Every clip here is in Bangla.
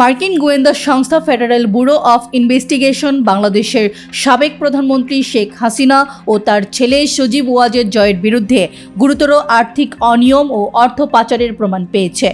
মার্কিন গোয়েন্দা সংস্থা ফেডারেল ব্যুরো অফ ইনভেস্টিগেশন বাংলাদেশের সাবেক প্রধানমন্ত্রী শেখ হাসিনা ও তার ছেলে সজীব ওয়াজের জয়ের বিরুদ্ধে গুরুতর আর্থিক অনিয়ম ও অর্থ পাচারের প্রমাণ পেয়েছে।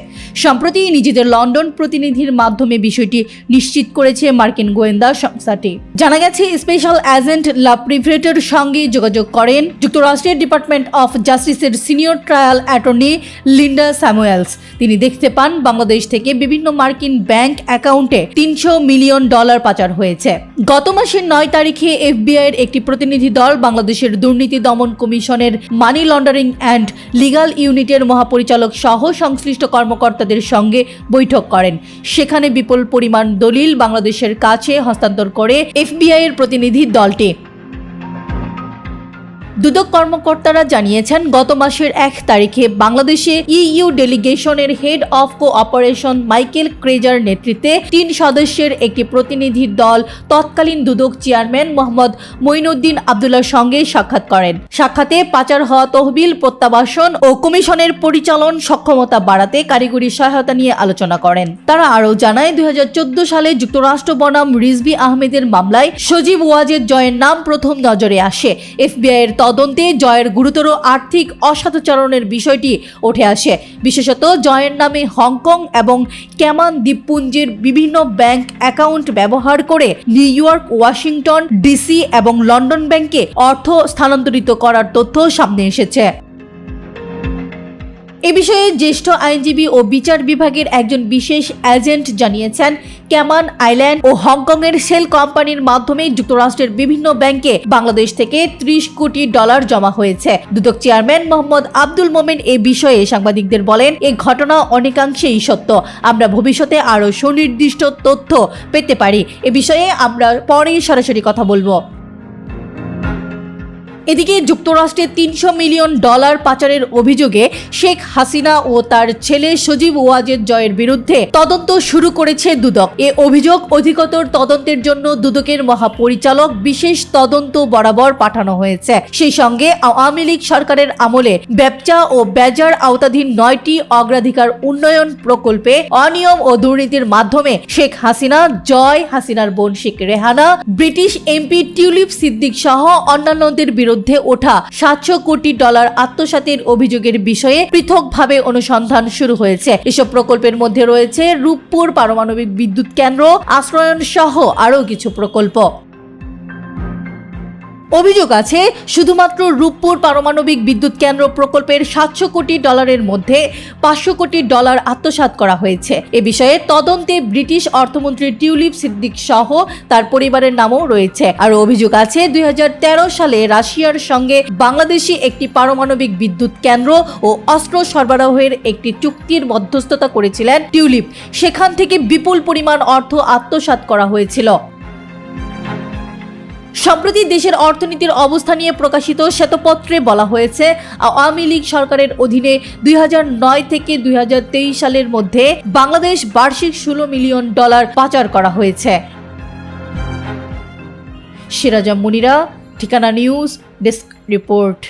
সম্প্রতি নিজেদের লন্ডন প্রতিনিধির মাধ্যমে বিষয়টি নিশ্চিত করেছে মার্কিন গোয়েন্দা সংস্থাটি। জানা গেছে, স্পেশাল এজেন্ট লা প্রিভেটের সঙ্গে যোগাযোগ করেন যুক্তরাষ্ট্রের ডিপার্টমেন্ট অফ জাস্টিসের senior trial attorney Linda Samuels. তিনি দেখতে পান, বাংলাদেশ থেকে বিভিন্ন মার্কিন ব্যাংক অ্যাকাউন্টে তিনশো মিলিয়ন ডলার পাচার হয়েছে। গত মাসের নয় তারিখে এফবিআই এর একটি প্রতিনিধি দল বাংলাদেশের দুর্নীতি দমন কমিশনের মানি লন্ডারিং অ্যান্ড লিগাল ইউনিটের মহাপরিচালক সহ সংশ্লিষ্ট কর্মকর্তাদের সঙ্গে বৈঠক করেন। সেখানে বিপুল পরিমাণ দলিল বাংলাদেশের কাছে হস্তান্তর করে এফবিআই এর প্রতিনিধি দলটি। দুদক কর্মকর্তারা জানিয়েছেন, গত মাসের এক তারিখে বাংলাদেশে EU ডেলিগেশনের head of cooperation Michael Krejza নেতৃত্বে তিন সদস্যের একটি প্রতিনিধি দল তৎকালীন দুদক চেয়ারম্যান মোহাম্মদ মঈনুদ্দিন আবদুল্লার সঙ্গে সাক্ষাৎ করেন। সাক্ষাতে পাচার হওয়া তহবিল প্রত্যাবাসন ও কমিশনের পরিচালন সক্ষমতা বাড়াতে কারিগরি সহায়তা নিয়ে আলোচনা করেন। তারা আরও জানায়, দুই হাজার চোদ্দ সালে যুক্তরাষ্ট্র বনাম রিজবি আহমেদের মামলায় সজীব ওয়াজেদ জয়ের নাম প্রথম নজরে আসে। এফবিআই এর তদন্তে জয়ের গুরুতর আর্থিক অসাধুচরণের বিষয়টি উঠে আসে। বিশেষত জয়ের নামে হংকং এবং ক্যামান দ্বীপপুঞ্জের বিভিন্ন ব্যাংক অ্যাকাউন্ট ব্যবহার করে নিউ ইয়র্ক, ওয়াশিংটন, ডিসি এবং লন্ডন ব্যাংকে অর্থ স্থানান্তরিত করার তথ্য সামনে এসেছে। এ বিষয়ে জ্যেষ্ঠ আইনজীবী ও বিচার বিভাগের একজন বিশেষ এজেন্ট জানিয়েছেন, ক্যামান আইল্যান্ড ও হংকংয়ের সেল কোম্পানির মাধ্যমে যুক্তরাষ্ট্রের বিভিন্ন ব্যাংকে বাংলাদেশ থেকে ত্রিশ কোটি ডলার জমা হয়েছে। দুদক চেয়ারম্যান মোহাম্মদ আব্দুল মোমেন এ বিষয়ে সাংবাদিকদের বলেন, এ ঘটনা অনেকাংশেই সত্য। আমরা ভবিষ্যতে আরও সুনির্দিষ্ট তথ্য পেতে পারি। এ বিষয়ে আমরা পরেই সরাসরি কথা বলব। এদিকে যুক্তরাষ্ট্রে তিনশো মিলিয়ন ডলার পাচারের অভিযোগে শেখ হাসিনা ও তার ছেলে সজীব ওয়াজেদ জয়ের বিরুদ্ধে তদন্ত শুরু করেছে দুদক। এ অভিযোগ অধিকতর তদন্তের জন্য দুদকের মহাপরিচালক বিশেষ তদন্ত বরাবর পাঠানো হয়েছে। সেই সঙ্গে আওয়ামী লীগ সরকারের আমলে ব্যবসা ও বেজার আওতাধীন নয়টি অগ্রাধিকার উন্নয়ন প্রকল্পে অনিয়ম ও দুর্নীতির মাধ্যমে শেখ হাসিনা, জয় হাসিনার বোন শেখ রেহানা, ব্রিটিশ এমপি টিউলিপ সিদ্দিক সহ অন্যান্যদের বিরুদ্ধে ওঠা সাতশো কোটি ডলার আত্মসাতের অভিযোগের বিষয়ে পৃথকভাবে অনুসন্ধান শুরু হয়েছে। এসব প্রকল্পের মধ্যে রয়েছে রূপপুর পারমাণবিক বিদ্যুৎ কেন্দ্র, আশ্রয়ন সহ আরও কিছু প্রকল্প। অভিযোগ আছে, শুধুমাত্র রূপপুর পারমাণবিক বিদ্যুৎ কেন্দ্র প্রকল্পের সাতশো কোটি ডলারের মধ্যে পাঁচশো কোটি ডলার আত্মসাৎ করা হয়েছে। এ বিষয়ে তদন্তে ব্রিটিশ অর্থমন্ত্রী টিউলিপ সিদ্দিক সহ তার পরিবারের নামও রয়েছে। আর অভিযোগ আছে, দুই হাজার তেরো সালে রাশিয়ার সঙ্গে বাংলাদেশি একটি পারমাণবিক বিদ্যুৎ কেন্দ্র ও অস্ত্র সরবরাহের একটি চুক্তির মধ্যস্থতা করেছিলেন টিউলিপ। সেখান থেকে বিপুল পরিমাণ অর্থ আত্মসাৎ করা হয়েছিল। সম্প্রতি দেশের অর্থনীতির অবস্থা নিয়ে প্রকাশিত শ্বেতপত্রে বলা হয়েছে, আওয়ামী লীগ সরকারের অধীনে দুই হাজার নয় থেকে দুই হাজার তেইশ সালের মধ্যে বাংলাদেশ বার্ষিক ষোলো মিলিয়ন ডলার পাচার করা হয়েছে। সিরাজা মুনিরা, ঠিকানা নিউজ, ডেস্ক রিপোর্ট।